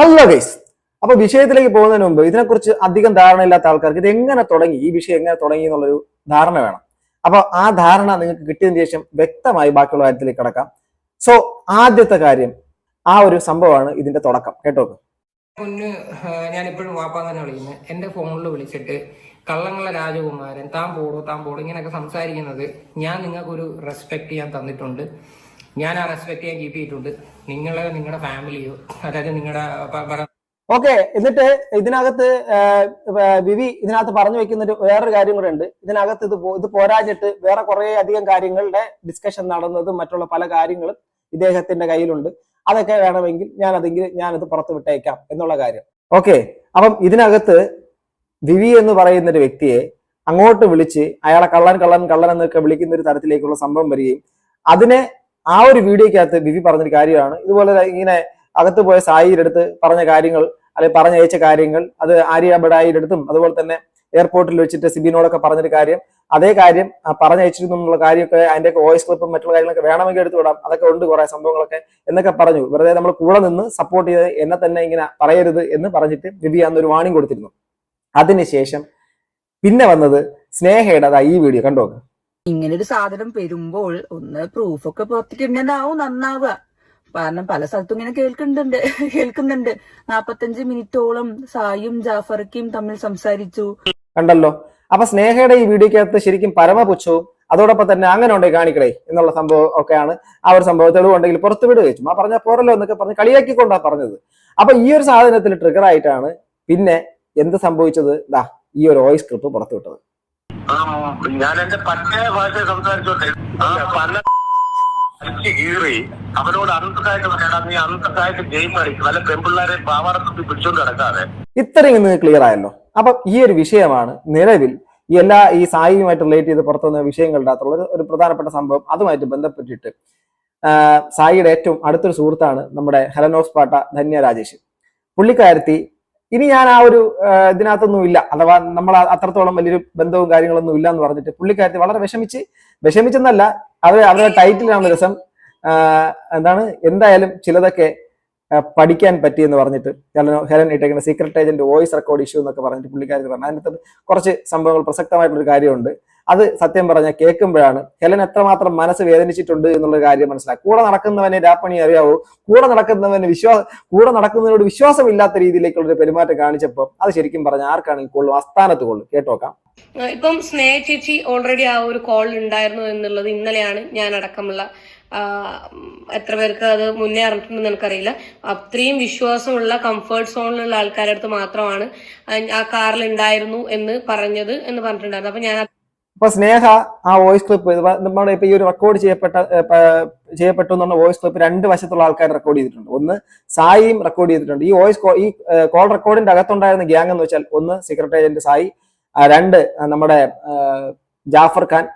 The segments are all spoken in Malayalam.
ഹലോ ഗൈസ് അപ്പൊ വിഷയത്തിലേക്ക് പോകുന്നതിന് മുമ്പ് ഇതിനെക്കുറിച്ച് അധികം ധാരണയില്ലാത്ത ആൾക്കാർക്ക് ഇത് എങ്ങനെ തുടങ്ങി? ഈ വിഷയം എങ്ങനെ തുടങ്ങി എന്നുള്ളൊരു ധാരണ വേണം. അപ്പൊ ആ ധാരണ നിങ്ങൾക്ക് കിട്ടിയതിന് ശേഷം വ്യക്തമായി ബാക്കിയുള്ള കാര്യത്തിലേക്ക് കടക്കാം. സോ ആദ്യത്തെ കാര്യം ആ ഒരു സംഭവമാണ് ഇതിന്റെ തുടക്കം. കേട്ടോ? പൊന്ന് വാപ്പാൻ തന്നെ വിളിക്കുന്നത് എന്റെ ഫോണിൽ വിളിച്ചിട്ട് കള്ളങ്ങളെ രാജകുമാരൻ താൻ പോടോ താൻ പോടോ ഇങ്ങനെയൊക്കെ സംസാരിക്കുന്നത് ഞാൻ നിങ്ങൾക്കൊരു റെസ്പെക്ട് ചെയ്യാൻ തന്നിട്ടുണ്ട്. ഞാൻ ആ റെസ്പെക്ട് ചെയ്യാൻ കീപ്പ് ചെയ്തിട്ടുണ്ട്. നിങ്ങളെ നിങ്ങളുടെ ഫാമിലിയോ അതായത് നിങ്ങളുടെ ഓക്കെ എന്നിട്ട് ഇതിനകത്ത് വിവി ഇതിനകത്ത് പറഞ്ഞു വെക്കുന്ന ഒരു വേറൊരു കാര്യം കൂടെ ഉണ്ട്. ഇതിനകത്ത് ഇത് ഇത് പോരാഞ്ഞിട്ട് വേറെ കുറെ അധികം കാര്യങ്ങളുടെ ഡിസ്കഷൻ നടന്നതും മറ്റുള്ള പല കാര്യങ്ങളും ഇദ്ദേഹത്തിന്റെ കയ്യിലുണ്ട്. അതൊക്കെ വേണമെങ്കിൽ ഞാൻ അതെങ്കിൽ ഞാനത് പുറത്ത് വിട്ടേക്കാം എന്നുള്ള കാര്യം. ഓക്കെ അപ്പം ഇതിനകത്ത് വിവി എന്ന് പറയുന്ന ഒരു വ്യക്തിയെ അങ്ങോട്ട് വിളിച്ച് അയാളെ കള്ളൻ കള്ളൻ കള്ളൻ എന്നൊക്കെ വിളിക്കുന്ന ഒരു തരത്തിലേക്കുള്ള സംഭവം വരികയും അതിനെ ആ ഒരു വീഡിയോക്കകത്ത് ബിബി പറഞ്ഞൊരു കാര്യമാണ്. ഇതുപോലെ ഇങ്ങനെ അകത്ത് പോയ സായിയുടെ പറഞ്ഞ കാര്യങ്ങൾ അല്ലെങ്കിൽ പറഞ്ഞയച്ച കാര്യങ്ങൾ അത് ആര്യ ബഡായിയുടെ അടുത്തും അതുപോലെ തന്നെ എയർപോർട്ടിൽ വെച്ചിട്ട് സിബിനോടൊക്കെ പറഞ്ഞൊരു കാര്യം. അതേ കാര്യം പറഞ്ഞയച്ചിരുന്നു എന്നുള്ള കാര്യമൊക്കെ അതിന്റെ വോയിസ് ക്ലിപ്പും മറ്റുള്ള കാര്യങ്ങളൊക്കെ വേണമെങ്കിൽ എടുത്തു വിടാം. അതൊക്കെ ഉണ്ട് കുറെ സംഭവങ്ങളൊക്കെ എന്നൊക്കെ പറഞ്ഞു. വെറുതെ നമ്മൾ കൂടെ നിന്ന് സപ്പോർട്ട് ചെയ്ത് എന്നെ തന്നെ ഇങ്ങനെ പറയരുത് എന്ന് പറഞ്ഞിട്ട് ബിബി അന്നൊരു വാണിംഗ് കൊടുത്തിരുന്നു. അതിനുശേഷം പിന്നെ വന്നത് സ്നേഹയുടെ അതാ ഈ വീഡിയോ കണ്ടോ? ഇങ്ങനെ ഒരു സാധനം വരുമ്പോൾ ഒന്ന് പ്രൂഫൊക്കെ പുറത്തേക്ക് ഇടേണ്ടതാവും നന്നാവുക. കാരണം പല സ്ഥലത്തും ഇങ്ങനെ കേൾക്കുന്നുണ്ട് കേൾക്കുന്നുണ്ട്. നാപ്പത്തഞ്ച് മിനിറ്റോളം സായും ജാഫർക്കും തമ്മിൽ സംസാരിച്ചു. കണ്ടല്ലോ? അപ്പൊ സ്നേഹയുടെ ഈ വീഡിയോക്കകത്ത് ശരിക്കും പരമപുച്ഛവും അതോടൊപ്പം തന്നെ അങ്ങനെ ഉണ്ടെങ്കിൽ കാണിക്കണേ എന്നുള്ള സംഭവം ഒക്കെയാണ് ആ ഒരു സംഭവം തെളിവുണ്ടെങ്കിൽ പുറത്ത് വിടുക ചുമ്മാ പറഞ്ഞ പോരല്ലോ എന്നൊക്കെ പറഞ്ഞ് കൊണ്ടാ പറഞ്ഞത്. അപ്പൊ ഈ ഒരു സാധനത്തിൽ ട്രിഗർ ആയിട്ടാണ് പിന്നെ എന്ത് സംഭവിച്ചത്? ദാ ഈ ഒരു വോയിസ് ക്ലിപ്പ് പുറത്തു വിട്ടത്. ആ, ഞാൻ എന്റെ പറ്റേ ഭാഷ സംസാരിച്ചോട്ടെ. ആ പല കീറി അവനോട് അന്തസ്സായിട്ട് പറയണം നീ അന്തസ്സായിട്ട് ഗെയിം കളിക്കും. അല്ല പെൺപിള്ളേരെ പാവാടത്തുമ്പി പിടിച്ചോണ്ട് കിടക്കാതെ ഇത്രയും ഇന്ന് ക്ലിയർ ആയല്ലോ. അപ്പൊ ഈ ഒരു വിഷയമാണ് നിലവിൽ എല്ലാ ഈ സായിയുമായിട്ട് റിലേറ്റ് ചെയ്ത് പുറത്തുനിന്ന വിഷയങ്ങളുടെ അകത്തുള്ള ഒരു- ഒരു പ്രധാനപ്പെട്ട സംഭവം. അതുമായിട്ട് ബന്ധപ്പെട്ടിട്ട് സായിയുടെ ഏറ്റവും അടുത്തൊരു സുഹൃത്താണ് നമ്മുടെ ഹെലനോസ് പാട്ട ധന്യ രാജേഷ്. പുള്ളിക്കാരത്തി ഇനി ഞാൻ ആ ഒരു ഇതിനകത്തൊന്നും ഇല്ല. അഥവാ നമ്മൾ അത്രത്തോളം വലിയൊരു ബന്ധവും കാര്യങ്ങളൊന്നും ഇല്ല എന്ന് പറഞ്ഞിട്ട് പുള്ളിക്കാരത്തി വളരെ വിഷമിച്ച് വിഷമിച്ചെന്നല്ല അവർ അവരുടെ ടൈറ്റിലാണ് രസം. എന്താണ് എന്തായാലും ചിലതൊക്കെ പഠിക്കാൻ പറ്റി എന്ന് പറഞ്ഞിട്ട് Helen ഇട്ടേക്കുന്ന secret agent voice record issue എന്നൊക്കെ പറഞ്ഞിട്ട് പുള്ളിക്കാരി പറഞ്ഞു. അതിനകത്ത് കുറച്ച് സംഭവങ്ങൾ പ്രസക്തമായിട്ടുള്ള ഒരു കാര്യമുണ്ട്. അത് സത്യം പറഞ്ഞാൽ കേൾക്കുമ്പോഴാണ്. ഹെലൻ എത്രമാത്രം മനസ്സ് വേദനിച്ചിട്ടുണ്ട് എന്നുള്ള കാര്യം മനസ്സിലാക്കുക കൂടെ നടക്കുന്നവനെ രാപ്പണി അറിയാവൂ. കൂടെ നടക്കുന്നവന് വിശ്വാസം കൂടെ നടക്കുന്നതിനോട് വിശ്വാസമില്ലാത്ത രീതിയിലേക്കുള്ള ഒരു പെരുമാറ്റം കാണിച്ചപ്പോൾ അത് ശരിക്കും പറഞ്ഞാൽ ആർക്കാണെങ്കിൽ കൊള്ളും അസ്ഥാനത്ത് കൊള്ളും കേട്ടോക്കാം ഇപ്പം സ്നേഹ ചേച്ചി ഓൾറെഡി ആ ഒരു കോൾ ഉണ്ടായിരുന്നു എന്നുള്ളത് ഇന്നലെയാണ് ഞാൻ അടക്കമുള്ള എത്ര പേർക്ക് അത് മുന്നേ അറിഞ്ഞിട്ടുണ്ടെന്ന് എനിക്കറിയില്ല. അത്രയും വിശ്വാസമുള്ള കംഫർട്ട് സോണിലുള്ള ആൾക്കാരുടെ അടുത്ത് മാത്രമാണ് ആ കാറിൽ ഉണ്ടായിരുന്നു എന്ന് പറഞ്ഞത് എന്ന് പറഞ്ഞിട്ടുണ്ടായിരുന്നു. അപ്പൊ ഞാൻ അപ്പൊ സ്നേഹ ആ വോയിസ് ക്ലിപ്പ് നമ്മുടെ ഇപ്പൊ ഈ ഒരു റെക്കോർഡ് ചെയ്യപ്പെട്ട ചെയ്യപ്പെട്ടു എന്ന് ചെയ്യപ്പെട്ടു എന്നുള്ള വോയിസ് ക്ലിപ്പ് രണ്ട് വശത്തുള്ള ആൾക്കാർ റെക്കോർഡ് ചെയ്തിട്ടുണ്ട്. ഒന്ന് സായിയും റെക്കോർഡ് ചെയ്തിട്ടുണ്ട്. ഈ വോയിസ് ഈ കോൾ റെക്കോർഡിന്റെ അകത്തുണ്ടായിരുന്ന ഗ്യാങ് എന്ന് വെച്ചാൽ ഒന്ന് സീക്രട്ട് ഏജന്റ് സായി രണ്ട് നമ്മുടെ ജാഫർ ഖാൻ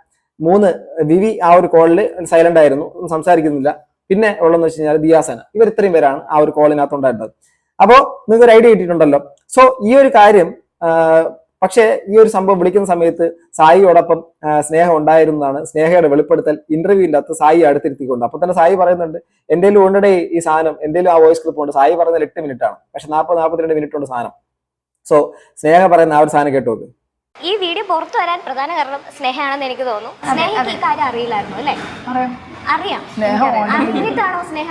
മൂന്ന് വിവി ആ ഒരു കോളിൽ സൈലന്റ് ആയിരുന്നു. സംസാരിക്കുന്നില്ല. പിന്നെ ഉള്ളതെന്ന് വെച്ച് കഴിഞ്ഞാൽ ദിയാസന. ഇവർ ഇത്രയും പേരാണ് ആ ഒരു കോളിനകത്ത് ഉണ്ടായിരുന്നത് അപ്പോ നിങ്ങൾക്ക് ഒരു ഐഡിയ കിട്ടിയിട്ടുണ്ടല്ലോ. സോ ഈ ഒരു കാര്യം പക്ഷേ ഈ ഒരു സംഭവം വിളിക്കുന്ന സമയത്ത് സായിയോടൊപ്പം സ്നേഹം ഉണ്ടായിരുന്നതാണ്. സ്നേഹയുടെ വെളിപ്പെടുത്തൽ ഇന്റർവ്യൂവിന്റെ അകത്ത് സായി അടുത്തിരുത്തിക്കൊണ്ട്. അപ്പൊ തന്നെ സായി പറയുന്നുണ്ട് എന്തെങ്കിലും ഉണ്ടേ ഈ സാധനം. എന്തെങ്കിലും ആ വോയിസ് ക്ലിപ്പ് ഉണ്ട്. സായി പറയുന്നത് എട്ട് മിനിറ്റ് ആണ്. പക്ഷെ നാൽപ്പത് നാൽപ്പത്തിരണ്ട് മിനിറ്റ് ഉണ്ട് സാധനം. സോ സ്നേഹ പറയുന്ന ആ ഒരു സാധനം കേട്ടു നോക്ക് ഈ വീഡിയോ പുറത്തു വരാൻ പ്രധാന കാരണം സ്നേഹയാണെന്ന് എനിക്ക് തോന്നുന്നു. സ്നേഹയ്ക്ക് ഈ കാര്യം അറിയില്ലായിരുന്നു അല്ലേ? അറിയാം. അറിഞ്ഞിട്ടാണോ സ്നേഹ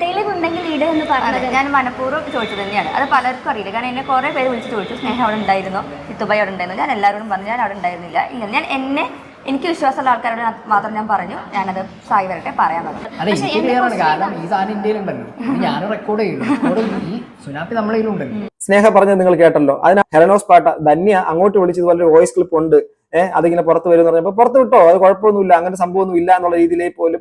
തെളിവുണ്ടെങ്കിൽ ഇട എന്ന് പറഞ്ഞത്. ഞാൻ മനഃപൂർവം ചോദിച്ചത് തന്നെയാണ്. അത് പലർക്കും അറിയില്ല. കാരണം എന്നെ കുറേ പേര് വിളിച്ച് ചോദിച്ചു സ്നേഹം അവിടെ ഉണ്ടായിരുന്നു? ഇത്തുബായി അവിടെ ഉണ്ടായിരുന്നു? ഞാൻ എല്ലാവരോടും പറഞ്ഞു ഞാൻ അവിടെ ഉണ്ടായിരുന്നില്ല. ഇങ്ങനെ ഞാൻ എന്നെ എനിക്ക് വിശ്വാസമുള്ള ആൾക്കാരോട് മാത്രം ഞാൻ പറഞ്ഞു. ഞാനത് സായി വരട്ടെ പറയാൻ പറഞ്ഞു കാരണം ഈ സാധനം ഞാൻ റെക്കോർഡ് ചെയ്യുന്നു ഈ സുനാപ്പി നമ്മളെ സ്നേഹ പറഞ്ഞത് നിങ്ങൾ കേട്ടല്ലോ. അതിന് ഹെലനോസ് പാട്ട ധന്യ അങ്ങോട്ട് വിളിച്ചതുപോലെ ഒരു വോയിസ് ക്ലിപ്പ് ഉണ്ട്. ഏഹ് അതിങ്ങനെ പുറത്ത് വരും എന്ന് പറഞ്ഞപ്പോൾ പുറത്ത് വിട്ടോ? അത് കുഴപ്പമൊന്നുമില്ല. അങ്ങനെ സംഭവമൊന്നും ഇല്ല എന്നുള്ള രീതിയിലേ പോലും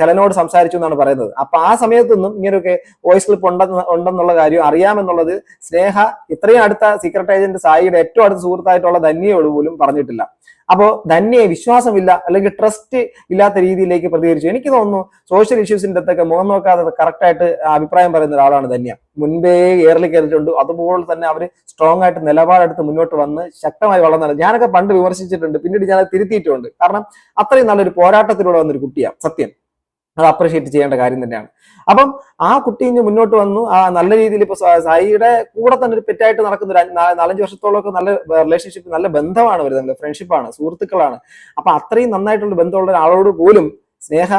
ഹെലനോട് സംസാരിച്ചു എന്നാണ് പറയുന്നത്. അപ്പൊ ആ സമയത്തൊന്നും ഇങ്ങനെയൊക്കെ വോയിസ് ക്ലിപ്പ് ഉണ്ടെന്ന് ഉണ്ടെന്നുള്ള കാര്യം അറിയാമെന്നുള്ളത് സ്നേഹ ഇത്രയും അടുത്ത സീക്രട്ട് ഏജന്റ് സായിയുടെ ഏറ്റവും അടുത്ത സുഹൃത്തായിട്ടുള്ള ധന്യയോട് പോലും പറഞ്ഞിട്ടില്ല. അപ്പോ തന്നെ വിശ്വാസമില്ല അല്ലെങ്കിൽ ട്രസ്റ്റ് ഇല്ലാത്ത രീതിയിലേക്ക് പ്രതികരിച്ചു. എനിക്ക് തോന്നുന്നു സോഷ്യൽ ഇഷ്യൂസിന്റെ അടുത്തൊക്കെ മുഖം നോക്കാതെ കറക്റ്റായിട്ട് അഭിപ്രായം പറയുന്ന ഒരാളാണ് ധന്യ. മുൻപേ ഏറിൽ കയറിയിട്ടുണ്ട് അതുപോലെ തന്നെ അവർ സ്ട്രോങ് ആയിട്ട് നിലപാടെടുത്ത് മുന്നോട്ട് വന്ന് ശക്തമായി വളർന്നാണ് ഞാനൊക്കെ പണ്ട് വിമർശിച്ചിട്ടുണ്ട്. പിന്നീട് ഞാൻ തിരുത്തിയിട്ടുണ്ട്. കാരണം അത്രയും നല്ലൊരു പോരാട്ടത്തിലൂടെ വന്നൊരു കുട്ടിയാണ് സത്യം. അത് അപ്രിഷിയേറ്റ് ചെയ്യേണ്ട കാര്യം തന്നെയാണ്. അപ്പം ആ കുട്ടി ഇനി മുന്നോട്ട് വന്നു. ആ നല്ല രീതിയിൽ ഇപ്പൊ സായിയുടെ കൂടെ തന്നെ ഒരു പെറ്റായിട്ട് നടക്കുന്ന ഒരു നാലഞ്ച് വർഷത്തോളമൊക്കെ നല്ല റിലേഷൻഷിപ്പ് നല്ല ബന്ധമാണ് വരുന്നത് ഫ്രണ്ട്ഷിപ്പാണ് സുഹൃത്തുക്കളാണ്. അപ്പൊ അത്രയും നന്നായിട്ടുള്ള ബന്ധമുള്ള ഒരാളോട് പോലും സ്നേഹ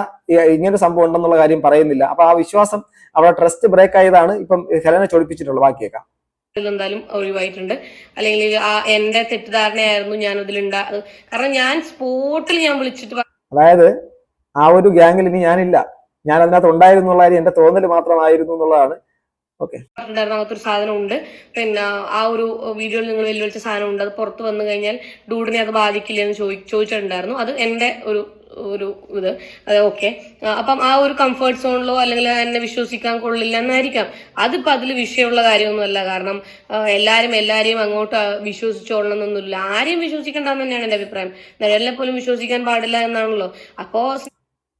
ഇങ്ങനെ സംഭവം ഉണ്ടെന്നുള്ള കാര്യം പറയുന്നില്ല. അപ്പൊ ആ വിശ്വാസം അവിടെ ട്രസ്റ്റ് ബ്രേക്ക് ആയതാണ് ഇപ്പം ഹെലനെ ചൊടിപ്പിച്ചിട്ടുള്ളത് ബാക്കിയേക്കാം. എന്തായാലും ഒഴിവായിട്ടുണ്ട്. അല്ലെങ്കിൽ ആ എന്റെ തെറ്റിദ്ധാരണയായിരുന്നു ഞാൻ അതിലുണ്ടാ കാരണം ഞാൻ സ്പോട്ടിൽ ഞാൻ വിളിച്ചിട്ട് അതായത് ആ ഒരു ഗ്യാങ്ങിൽ ഇനി ഞാനില്ല. ഞാൻ അതിനകത്ത് ഉണ്ടായിരുന്നു എന്റെ തോന്നൽ മാത്രമായിരുന്നു എന്നുള്ളതാണ്. പറഞ്ഞിട്ടുണ്ടായിരുന്ന അങ്ങനത്തെ ഒരു സാധനം ഉണ്ട് പിന്നെ ആ ഒരു വീഡിയോയിൽ നിങ്ങൾ വെല്ലുവിളിച്ച സാധനം ഉണ്ട് അത് പുറത്ത് വന്നു കഴിഞ്ഞാൽ ഡൂഡിനെ അത് ബാധിക്കില്ല എന്ന് ചോദി ചോദിച്ചിട്ടുണ്ടായിരുന്നു. അത് എന്റെ ഒരു ഒരു ഇത്. ഓക്കെ. അപ്പം ആ ഒരു കംഫർട്ട് സോണിലോ അല്ലെങ്കിൽ എന്നെ വിശ്വസിക്കാൻ കൊള്ളില്ല എന്നായിരിക്കാം. അതിപ്പോ അതിൽ വിഷയമുള്ള കാര്യമൊന്നുമല്ല. കാരണം എല്ലാരും എല്ലാരെയും അങ്ങോട്ട് വിശ്വസിച്ചോളണം എന്നൊന്നുമില്ല ആരെയും വിശ്വസിക്കണ്ടെന്ന് തന്നെയാണ് എന്റെ അഭിപ്രായം. നിഴലിനെ പോലും വിശ്വസിക്കാൻ പാടില്ല എന്നാണല്ലോ. അപ്പോ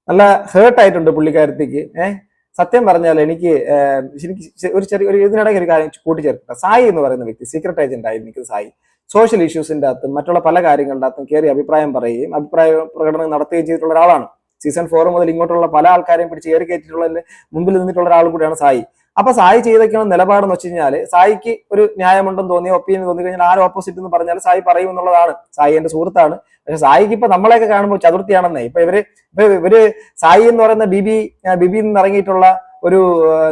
നല്ല ഹേർട്ട് ആയിട്ടുണ്ട് പുള്ളിക്കാരത്തേക്ക്. ഏഹ് സത്യം പറഞ്ഞാൽ എനിക്ക് എനിക്ക് ഒരു ചെറിയ ഒരു ഇതിനിടയ്ക്ക് ഒരു കാര്യം കൂട്ടിച്ചേർക്കട്ടെ സായി എന്ന് പറയുന്ന വ്യക്തി സീക്രട്ട് ഏജന്റ് ആയിരുന്നു എനിക്ക് സായി സോഷ്യൽ ഇഷ്യൂസിന്റെ അകത്തും മറ്റുള്ള പല കാര്യങ്ങളുടെ അകത്തും കയറി അഭിപ്രായം പറയുകയും അഭിപ്രായ പ്രകടനം നടത്തുകയും ചെയ്തിട്ടുള്ള ഒരാളാണ്. സീസൺ ഫോർ മുതൽ ഇങ്ങോട്ടുള്ള പല ആൾക്കാരെയും പിടിച്ച് കയറി കയറ്റിയിട്ടുള്ള മുമ്പിൽ നിന്നിട്ടുള്ള ഒരാൾ കൂടിയാണ് സായി. അപ്പൊ സായി ചെയ്തൊക്കെയാണ് നിലപാടെന്ന് വെച്ച് കഴിഞ്ഞാൽ സായിക്ക് ഒരു ന്യായമുണ്ടെന്ന് തോന്നിയ ഒപ്പീനിയൻ തോന്നി കഴിഞ്ഞാൽ ആരും ഓപ്പോസിറ്റ് എന്ന് പറഞ്ഞാൽ സായി പറയും എന്നുള്ളതാണ് സായി എന്റെ സുഹൃത്താണ്. പക്ഷെ സായിക്ക് ഇപ്പൊ നമ്മളെയൊക്കെ കാണുമ്പോൾ ചതുർത്ഥിയാണെന്നേ. ഇപ്പൊ ഇവർ ഇവർ സായി എന്ന് പറയുന്ന ബിബി ബിബിയിൽ നിന്ന് ഇറങ്ങിയിട്ടുള്ള ഒരു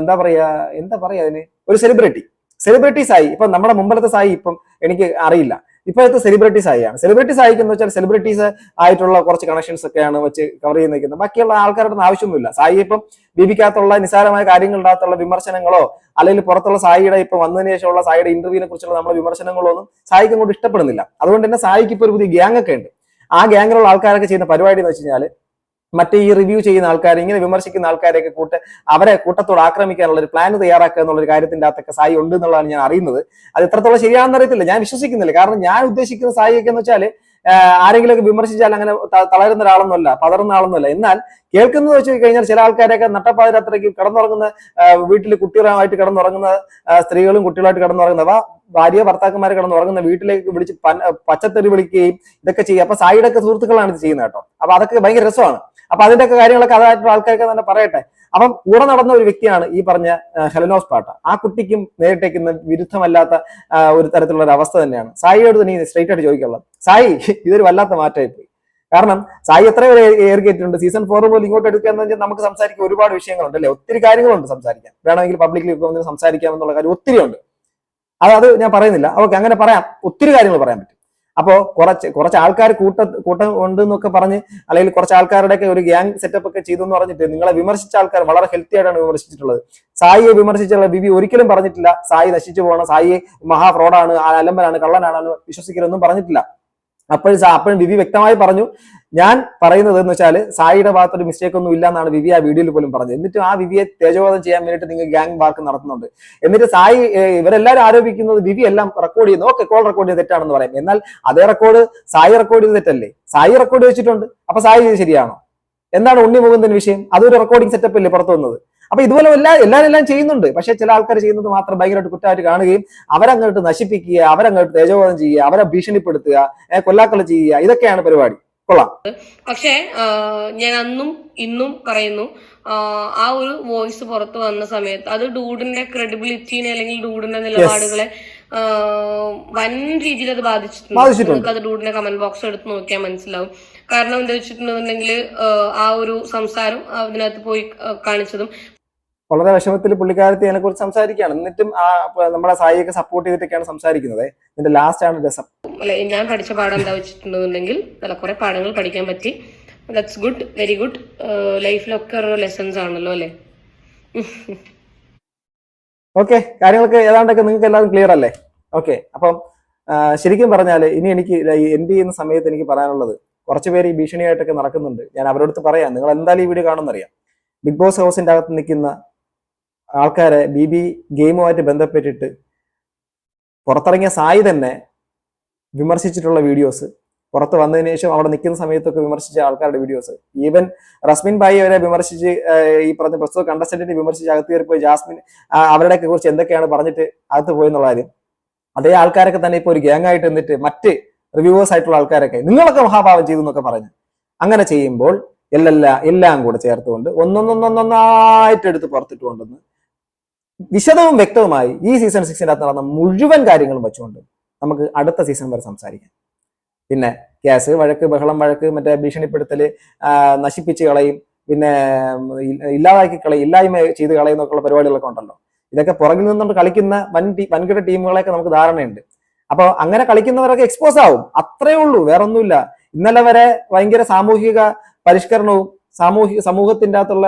എന്താ പറയാ എന്താ പറയാ അതിന്? ഒരു സെലിബ്രിറ്റി സെലിബ്രിറ്റി സായി. ഇപ്പൊ നമ്മുടെ മുമ്പിലത്തെ സായി ഇപ്പം എനിക്ക് അറിയില്ല. ഇപ്പോഴത്തെ സെലിബ്രിറ്റീസ് ആയിയാണ് സെലിബ്രിറ്റീസ് ആയിക്കുന്ന വെച്ചാൽ സെലിബ്രിറ്റീസ് ആയിട്ടുള്ള കുറച്ച് കണക്ഷൻസ് ഒക്കെയാണ് വെച്ച് കവർ ചെയ്ത് നിൽക്കുന്നത്. ബാക്കിയുള്ള ആൾക്കാരുടെ ആവശ്യമൊന്നുമില്ല. സായി ഇപ്പം ബിബിക്കകത്തുള്ള നിസാരമായ കാര്യങ്ങളുടെ അകത്തുള്ള വിമർശനങ്ങളോ അല്ലെങ്കിൽ പുറത്തുള്ള സായിയുടെ ഇപ്പൊ വന്നതിന് ശേഷമുള്ള സായിയുടെ ഇന്റർവ്യൂവിനെ കുറിച്ചുള്ള നമ്മുടെ വിമർശനങ്ങളോ ഒന്നും സായിക്ക് അങ്ങോട്ട് ഇഷ്ടപ്പെടുന്നില്ല. അതുകൊണ്ട് തന്നെ സായിക്ക് ഇപ്പോൾ ഒരു പുതിയ ഗ്യാങ് ഒക്കെ ഉണ്ട്. ആ ഗ്യാങ്ങിലുള്ള ആൾക്കാരൊക്കെ ചെയ്യുന്ന പരിപാടി എന്ന് വെച്ച് കഴിഞ്ഞാൽ മറ്റേ ഈ റിവ്യൂ ചെയ്യുന്ന ആൾക്കാർ ഇങ്ങനെ വിമർശിക്കുന്ന ആൾക്കാരെയൊക്കെ കൂട്ട് അവരെ കൂട്ടത്തോട് ആക്രമിക്കാനുള്ള ഒരു പ്ലാൻ തയ്യാറാക്കുക എന്നുള്ള ഒരു കാര്യത്തിന്റെ അകത്തൊക്കെ സായി ഉണ്ട് എന്നുള്ളതാണ് ഞാൻ അറിയുന്നത്. അത് എത്രത്തോളം ശരിയാണെന്ന് അറിയത്തില്ല. ഞാൻ വിശ്വസിക്കുന്നില്ല. കാരണം ഞാൻ ഉദ്ദേശിക്കുന്ന സായി ഒക്കെ എന്ന് വെച്ചാൽ ആരെങ്കിലുമൊക്കെ വിമർശിച്ചാൽ അങ്ങനെ തളരുന്ന ഒരാളൊന്നുമല്ല പതറുന്ന ആളൊന്നുമല്ല. എന്നാൽ കേൾക്കുന്നത് വെച്ച് കഴിഞ്ഞാൽ ചില ആൾക്കാരൊക്കെ നട്ടപ്പാതിരാത്രയ്ക്ക് കിടന്നുറങ്ങുന്ന വീട്ടിൽ കുട്ടികളുമായിട്ട് കിടന്നുറങ്ങുന്ന സ്ത്രീകളും കുട്ടികളായിട്ട് കിടന്നുറങ്ങുന്നവ ഭാര്യ ഭർത്താക്കന്മാരെ കിടന്നുറങ്ങുന്ന വീട്ടിലേക്ക് വിളിച്ച് പച്ചത്തെറി വിളിക്കുകയും ഇതൊക്കെ ചെയ്യുക. അപ്പൊ സായിയുടെ ഒക്കെ സുഹൃത്തുക്കളാണ് ഇത് ചെയ്യുന്നത് കേട്ടോ. അപ്പൊ അതൊക്കെ ഭയങ്കര രസമാണ്. അപ്പൊ അതിന്റെ ഒക്കെ കാര്യങ്ങളൊക്കെ അതായിട്ടുള്ള ആൾക്കാർക്ക് തന്നെ പറയട്ടെ. അപ്പം കൂടെ നടന്ന ഒരു വ്യക്തിയാണ് ഈ പറഞ്ഞ ഹെലനോസ് പാട്ട. ആ കുട്ടിക്കും നേരിട്ടേക്കുന്ന വിരുദ്ധമല്ലാത്ത ഒരു തരത്തിലുള്ള ഒരു അവസ്ഥ തന്നെയാണ്. സായിയോട് നീ സ്ട്രൈറ്റ് ആയിട്ട് ചോദിക്കുള്ളത് സായി ഇതൊരു വല്ലാത്ത മാറ്റമായി പോയി കാരണം സായി എത്ര എയർ കയറ്റിട്ടുണ്ട് സീസൺ ഫോർ പോലും ഇങ്ങോട്ട് എടുക്കുക എന്ന് വെച്ചാൽ നമുക്ക് സംസാരിക്കാൻ ഒരുപാട് വിഷയങ്ങളുണ്ട് അല്ലെ? ഒത്തിരി കാര്യങ്ങളുണ്ട് സംസാരിക്കാൻ. വേണമെങ്കിൽ പബ്ലിക്കിൽ വന്ന് സംസാരിക്കാം എന്നുള്ള കാര്യം ഒത്തിരി ഉണ്ട്. അത് അത് ഞാൻ പറയുന്നില്ല. ഓക്കെ അങ്ങനെ പറയാം. ഒത്തിരി കാര്യങ്ങൾ പറയാൻ പറ്റും. അപ്പോൾ കുറച്ച് കുറച്ച് ആൾക്കാർ കൂട്ട കൂട്ടം ഉണ്ട് എന്നൊക്കെ പറഞ്ഞ് അല്ലെങ്കിൽ കുറച്ച് ആൾക്കാരുടെ ഒക്കെ ഒരു ഗ്യാങ് സെറ്റപ്പ് ഒക്കെ ചെയ്തു എന്ന് പറഞ്ഞിട്ട് നിങ്ങളെ വിമർശിച്ച ആൾക്കാർ വളരെ ഹെൽത്തി ആയിട്ടാണ് വിമർശിച്ചിട്ടുള്ളത്. സായിയെ വിമർശിച്ചുള്ള ബിബി ഒരിക്കലും പറഞ്ഞിട്ടില്ല. സായി നശിച്ചു പോകണം. സായി മഹാ ഫ്രോഡാണ് അലമ്പനാണ് കള്ളനാണ് വിശ്വസിക്കരുതെന്നും പറഞ്ഞിട്ടില്ല. അപ്പോഴും സാ- അപ്പോഴും വിവി വ്യക്തമായി പറഞ്ഞു. ഞാൻ പറയുന്നത് എന്ന് വെച്ചാൽ സായിയുടെ ഭാഗത്തൊരു മിസ്റ്റേക്ക് ഒന്നും ഇല്ല എന്നാണ് വിവി ആ വീഡിയോയിൽ പോലും പറഞ്ഞത്. എന്നിട്ടും ആ വിവിയെ തേജോവധം ചെയ്യാൻ വേണ്ടിയിട്ട് നിങ്ങൾ ഗ്യാങ് വാർക്ക് നടത്തുന്നുണ്ട്. എന്നിട്ട് സായി ഇവരെല്ലാവരും ആരോപിക്കുന്നത് വിവി എല്ലാം റെക്കോർഡ് ചെയ്യുന്നു. ഓക്കെ കോൾ റെക്കോർഡ് ചെയ്ത് തെറ്റാണെന്ന് പറയും. എന്നാൽ അതേ റെക്കോർഡ് സായി റെക്കോർഡ് ചെയ്ത് തെറ്റല്ലേ? സായി റെക്കോർഡ് വെച്ചിട്ടുണ്ട്. അപ്പൊ സായി ശരിയാണോ? എന്താണ് ഉണ്ണി മുകുന്ദൻ വിഷയം? അതൊരു റെക്കോർഡിംഗ് സെറ്റപ്പ് അല്ലേ പുറത്തു വന്നത്? അപ്പൊ ഇതുപോലെ എല്ലാ എല്ലാവരും എല്ലാം ചെയ്യുന്നുണ്ട്. പക്ഷെ ചില ആൾക്കാർ ചെയ്യുന്നത് മാത്രം ഭയങ്കരമായിട്ട് കുറ്റമായിട്ട് കാണുകയും അവരങ്ങോട്ട് നശിപ്പിക്കുക അവരങ്ങോട്ട് തേജോധം ചെയ്യുക അവരെ ഭീഷണിപ്പെടുത്തുക കൊല്ലാക്കൊല ചെയ്യുക ഇതൊക്കെയാണ് പരിപാടി. കൊള്ളാം. പക്ഷേ ഞാൻ അന്നും ഇന്നും പറയുന്നു ആ, ആ ഒരു വോയിസ് പുറത്തു വന്ന സമയത്ത് അത് ഡൂഡിന്റെ ക്രെഡിബിലിറ്റിനെ അല്ലെങ്കിൽ ഡൂഡിന്റെ നിലപാടുകളെ വൻ രീതിയിൽ അത് ബാധിച്ചിട്ടുണ്ട്. നമുക്ക് അത് ഡൂഡിന്റെ കമന്റ് ബോക്സ് എടുത്ത് നോക്കിയാൽ മനസ്സിലാവും. കാരണം എന്താ വെച്ചിട്ടുണ്ടെന്നുണ്ടെങ്കിൽ ആ ഒരു സംസാരം അതിനകത്ത് പോയി കാണിച്ചതും വളരെ വിഷമത്തിൽ പുള്ളിക്കാരത്തി അതിനെ കുറിച്ച് സംസാരിക്കുകയാണ്. എന്നിട്ടും ആ നമ്മളെ നമ്മുടെ സായിയൊക്കെ സപ്പോർട്ട് ചെയ്തിട്ടൊക്കെയാണ് സംസാരിക്കുന്നത്. ഇതിന്റെ ലാസ്റ്റ് ആണ് രസം. അല്ലെ ഞാൻ പഠിച്ച പാഠം എന്താ വെച്ചിട്ടുണ്ടെന്നുണ്ടെങ്കിൽ നല്ല കുറെ പാഠങ്ങൾ പഠിക്കാൻ പറ്റി. ദാറ്റ്സ് ഗുഡ് വെരി ഗുഡ് ലൈഫിലൊക്കെ ഓരോ ലെസൺസ് ആണല്ലോ അല്ലെ? ഓക്കെ കാര്യങ്ങളൊക്കെ ഏതാണ്ടൊക്കെ നിങ്ങൾക്ക് എല്ലാവരും ക്ലിയർ അല്ലേ? ഓക്കെ അപ്പം ശരിക്കും പറഞ്ഞാൽ ഇനി എനിക്ക് എൻഡ് ചെയ്യുന്ന സമയത്ത് എനിക്ക് പറയാനുള്ളത് കുറച്ച് പേര് ഈ ഭീഷണിയായിട്ടൊക്കെ നടക്കുന്നുണ്ട്. ഞാൻ അവരോട് പറയാം. നിങ്ങൾ എന്തായാലും ഈ വീഡിയോ കാണുമെന്നറിയാം. ബിഗ് ബോസ് ഹൗസിന്റെ അകത്ത് നിൽക്കുന്ന ആൾക്കാരെ ബി ബി ഗെയിമുമായിട്ട് ബന്ധപ്പെട്ടിട്ട് പുറത്തിറങ്ങിയ സായി തന്നെ വിമർശിച്ചിട്ടുള്ള വീഡിയോസ്. പുറത്ത് വന്നതിന് ശേഷം അവിടെ നിൽക്കുന്ന സമയത്തൊക്കെ വിമർശിച്ച ആൾക്കാരുടെ വീഡിയോസ്. ഈവൻ റസ്മിൻ ബായി അവരെ വിമർശിച്ച് ഈ പറഞ്ഞ പ്രസ്തുത കണ്ടസ്റ്റന്റിനെ വിമർശിച്ച് അകത്ത് കയറി പോയി ജാസ്മിൻ അവരുടെ അവരുടെയൊക്കെ കുറിച്ച് എന്തൊക്കെയാണ് പറഞ്ഞിട്ട് അകത്ത് പോയെന്നുള്ള കാര്യം. അതേ ആൾക്കാരൊക്കെ തന്നെ ഇപ്പൊ ഒരു ഗ്യാങ് ആയിട്ട് നിന്നിട്ട് മറ്റ് റിവ്യൂവേഴ്സ് ആയിട്ടുള്ള ആൾക്കാരൊക്കെ നിങ്ങളൊക്കെ മഹാഭാവം ചെയ്തു എന്നൊക്കെ പറഞ്ഞു. അങ്ങനെ ചെയ്യുമ്പോൾ എല്ലാം എല്ലാം കൂടെ ചേർത്തുകൊണ്ട് ഒന്നൊന്നൊന്നൊന്നായിട്ട് എടുത്ത് പുറത്തിട്ട് കൊണ്ടുവന്ന് വിശദവും വ്യക്തവുമായി ഈ സീസൺ സിക്സിന്റെ അകത്ത് നടന്ന മുഴുവൻ കാര്യങ്ങളും വെച്ചുകൊണ്ട് നമുക്ക് അടുത്ത സീസൺ വരെ സംസാരിക്കാം. പിന്നെ ഗ്യാസ് വഴക്ക് ബഹളം വഴക്ക് മറ്റേ ഭീഷണിപ്പെടുത്തൽ ആ, നശിപ്പിച്ച് കളയും പിന്നെ ഇല്ലാതാക്കി കളയും ഇല്ലായ്മ ചെയ്ത് കളയും എന്നൊക്കെയുള്ള പരിപാടികളൊക്കെ ഉണ്ടല്ലോ. ഇതൊക്കെ പുറകിൽ നിന്നുകൊണ്ട് കളിക്കുന്ന വൻ വൻകിട ടീമുകളെയൊക്കെ നമുക്ക് ധാരണയുണ്ട്. അപ്പോൾ അങ്ങനെ കളിക്കുന്നവരൊക്കെ എക്സ്പോസ് ആവും. അത്രേ ഉള്ളൂ വേറൊന്നുമില്ല. ഇന്നലെ വരെ ഭയങ്കര സാമൂഹിക പരിഷ്കരണവും സാമൂഹിക സമൂഹത്തിന്റെ അകത്തുള്ള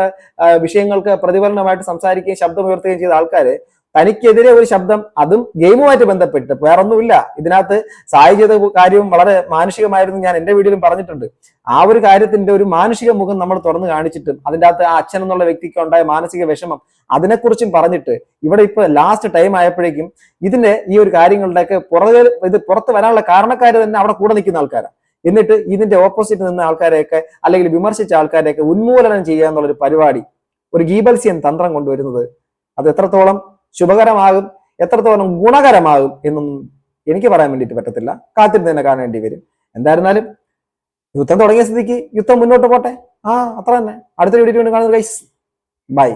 വിഷയങ്ങൾക്ക് പ്രതിഫലനമായിട്ട് സംസാരിക്കുകയും ശബ്ദമുയർത്തുകയും ചെയ്ത ആൾക്കാര് തനിക്കെതിരെ ഒരു ശബ്ദം അതും ഗെയിമുമായിട്ട് ബന്ധപ്പെട്ട് വേറൊന്നുമില്ല. ഇതിനകത്ത് സായി കാര്യവും വളരെ മാനുഷികമായിരുന്നു ഞാൻ എന്റെ വീഡിയോയിലും പറഞ്ഞിട്ടുണ്ട്. ആ ഒരു കാര്യത്തിന്റെ ഒരു മാനുഷിക മുഖം നമ്മൾ തുറന്നു കാണിച്ചിട്ടും അതിന്റെ അകത്ത് ആ അച്ഛൻ എന്നുള്ള വ്യക്തിക്ക് ഉണ്ടായ മാനസിക വിഷമം അതിനെക്കുറിച്ചും പറഞ്ഞിട്ട് ഇവിടെ ഇപ്പൊ ലാസ്റ്റ് ടൈം ആയപ്പോഴേക്കും ഇതിന്റെ ഈ ഒരു കാര്യങ്ങളുടെയൊക്കെ പുറകെ ഇത് പുറത്ത് വരാനുള്ള കാരണക്കാർ തന്നെ അവിടെ കൂടെ നിൽക്കുന്ന ആൾക്കാരാണ്. എന്നിട്ട് ഇതിന്റെ ഓപ്പോസിറ്റ് നിന്ന ആൾക്കാരെയൊക്കെ അല്ലെങ്കിൽ വിമർശിച്ച ആൾക്കാരെയൊക്കെ ഉന്മൂലനം ചെയ്യുക എന്നുള്ളൊരു പരിപാടി ഒരു ഗീബൽസ്യൻ തന്ത്രം കൊണ്ടുവരുന്നത്. അത് എത്രത്തോളം ശുഭകരമാകും എത്രത്തോളം ഗുണകരമാകും എന്നും എനിക്ക് പറയാൻ വേണ്ടിയിട്ട് പറ്റത്തില്ല. കാത്തിരുന്ന് തന്നെ കാണേണ്ടി വരും. എന്തായിരുന്നാലും യുദ്ധം തുടങ്ങിയ സ്ഥിതിക്ക് യുദ്ധം മുന്നോട്ട് പോട്ടെ. ആ അത്ര തന്നെ. അടുത്ത വീഡിയോ കാണുന്നത് ഗൈസ് ബൈ